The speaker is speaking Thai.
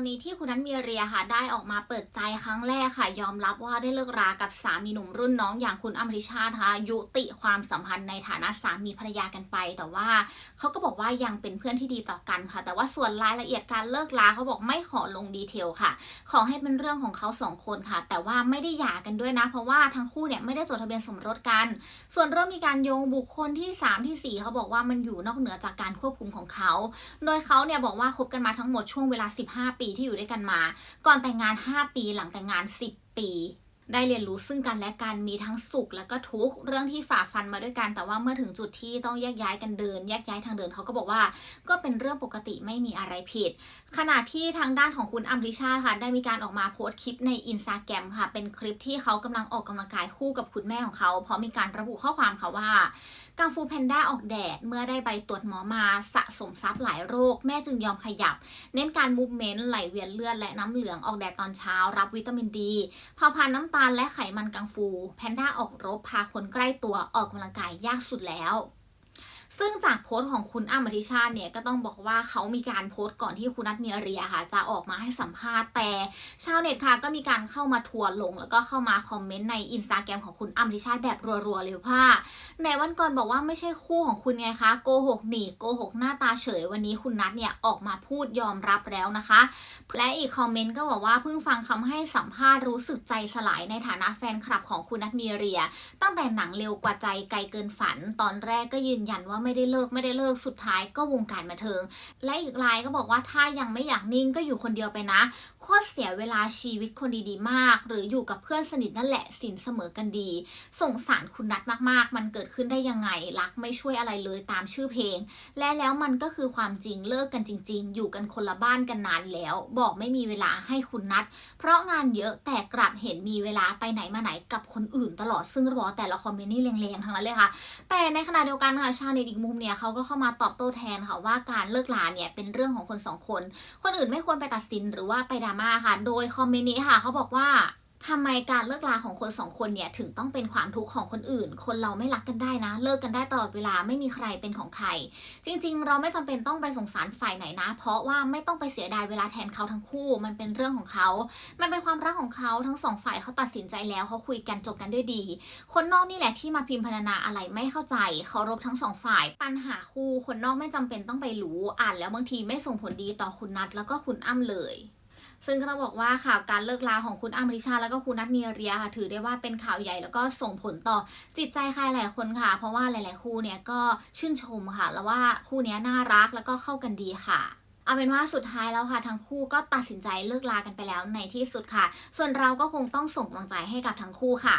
งนี้ที่คุณนัทมีเรียค่ะได้ออกมาเปิดใจครั้งแรกค่ะ ยอมรับว่าได้เลิกรากับสามีหนุ่มรุ่นน้องอย่างคุณอมริชาติค่ะยุติความสัมพันธ์ในฐานะสามีภรรยากันไป แต่ว่าเขาก็บอกว่ายังเป็นเพื่อนที่ดีต่อกันค่ะ แต่ว่าส่วนรายละเอียดการเลิกราเขาบอกไม่ขอลงดีเทลค่ะ ขอให้เป็นเรื่องของเขาสองคนค่ะ แต่ว่าไม่ได้หย่ากันด้วยนะ เพราะว่าทั้งคู่เนี่ยไม่ได้จดทะเบียนสมรสกัน ส่วนเริ่มมีการโยงบุคคลที่3ที่4เขาบอกว่ามันอยู่นอกเหนือจากการควบคุมของเขา โดยเขาเนี่ยบอกว่าคบกันมาทั้งหมดช่วงเวลา 15 ปีที่อยู่ด้วยกันมา ก่อนแต่งงาน 5 ปีหลังแต่งงาน 10 ปี ได้เรียนรู้ซึ่งกันและกันมีทั้งสุขและก็ทุกข์เรื่องที่ฝ่าฟันมาด้วยกัน แต่ว่าเมื่อถึงจุดที่ต้องแยกย้ายกันเดินแยกย้ายทางเดินเขาก็บอกว่า ก็เป็นเรื่องปกติไม่มีอะไรผิด ขณะที่ทางด้านของคุณอัมริชาค่ะ ได้มีการออกมาโพสต์คลิปในอินสตาแกรมค่ะ เป็นคลิปที่เขากำลังออกกำลังกายคู่กับคุณแม่ของเขาเพราะมีการระบุข้อความค่ะว่ากังฟูแพนด้าออกแดดเมื่อได้ใบตรวจหมอมาสะสมทรัพย์หลายโรค แม่จึงยอมขยับ เน้นการมูฟเมนต์ไหลเวียนเลือดและน้ำเหลืองออกแดดตอนเช้า รับวิตามินดีเผาผลาญน้ำตาลและไขมันกังฟู แพนด้าออกรบพาคนใกล้ตัวออกกำลังกายยากสุดแล้ว ซึ่งจากโพสต์ของคุณอ้ำอธิชาติเนี่ยก็ต้องบอกว่าเขามีการโพสต์ก่อนที่คุณนัทเมียเรียค่ะ จะออกมาให้สัมภาษณ์แต่ชาวเน็ตค่ะก็มีการเข้ามาทัวร์ลง แล้วก็เข้ามาคอมเมนต์ในอินสตาแกรมของคุณอ้ำอธิชาติแบบรัวๆเลยว่าในวันก่อนบอกว่าไม่ใช่คู่ของคุณไงคะโกหกหนีโกหกหน้าตาเฉยวันนี้คุณนัทเนี่ยออกมาพูดยอมรับแล้วนะคะ และอีกคอมเมนต์ก็บอกว่าเพิ่งฟังคำให้สัมภาษณ์รู้สึกใจสลายในฐานะแฟนคลับของคุณนัทเมียเรีย ตั้งแต่หนังเร็วกว่าใจไกลเกินฝัน ตอนแรกก็ยืนยันว่าไม่ได้เลิกไม่ได้เลิกสุดท้ายก็วงการบันเทิง และอีกรายก็บอกว่าถ้ายังไม่อยากนิ่งก็อยู่คนเดียวไปนะโคตรเสียเวลาชีวิตคนดีๆมาก หรืออยู่กับเพื่อนสนิทนั่นแหละสินเสมอกันดี สงสารคุณนัทมากๆ มันเกิดขึ้นได้ยังไงรักไม่ช่วยอะไรเลยตามชื่อเพลง และแล้วมันก็คือความจริงเลิกกันจริง ๆ อยู่กันคนละบ้านกันนานแล้ว บอกไม่มีเวลาให้คุณนัทเพราะงานเยอะแต่กลับเห็นมีเวลาไปไหนมาไหนกับคนอื่นตลอดซึ่งรอแต่ละคอมเมนต์นี่แรงๆทั้งนั้นเลยค่ะ แต่ในขณะเดียวกันค่ะชาวเน็ตอีกมุมเนี่ยเขาก็เข้ามาตอบโต้แทนค่ะว่าการเลิกลาเนี่ยเป็นเรื่องของคนสองคน คนอื่นไม่ควรไปตัดสินหรือว่าไปดราม่าค่ะ โดยคอมเมนต์นี้ค่ะเขาบอกว่า ทำไมการเลิกลาของคนสองคนเนี่ยถึงต้องเป็นความทุกข์ของคนอื่น คนเราไม่รักกันได้นะ เลิกกันได้ตลอดเวลาไม่มีใครเป็นของใคร จริง ๆ เราไม่จำเป็นต้องไปสงสารฝ่ายไหนนะ เพราะว่าไม่ต้องไปเสียดายเวลาแทนเขาทั้งคู่ มันเป็นเรื่องของเขา มันเป็นความรักของเขาทั้งสองฝ่ายเขาตัดสินใจแล้วเขาคุยกันจบกันด้วยดี คนนอกนี่แหละที่มาพิมพ์พรรณนาอะไรไม่เข้าใจเคารพทั้งสองฝ่าย ปัญหาคู่คนนอกไม่จำเป็นต้องไปรู้อ่านแล้วบางทีไม่ส่งผลดีต่อคุณนัทแล้วก็คุณอ้ำเลย ซึ่งก็ต้องบอกว่าข่าวการเลิกลาของคุณอ้ำริชา แล้วก็คุณนัทมีเรียค่ะ ถือได้ว่าเป็นข่าวใหญ่แล้วก็ส่งผลต่อจิตใจใครหลายคนค่ะ เพราะว่าหลาย ๆ คู่เนี่ยก็ชื่นชมค่ะ แล้วว่าคู่นี้น่ารักแล้วก็เข้ากันดีค่ะเอาเป็นว่าสุดท้ายแล้วค่ะ ทั้งคู่ก็ตัดสินใจเลิกลากันไปแล้วในที่สุดค่ะ ส่วนเราก็คงต้องส่งกำลังใจให้กับทั้งคู่ค่ะ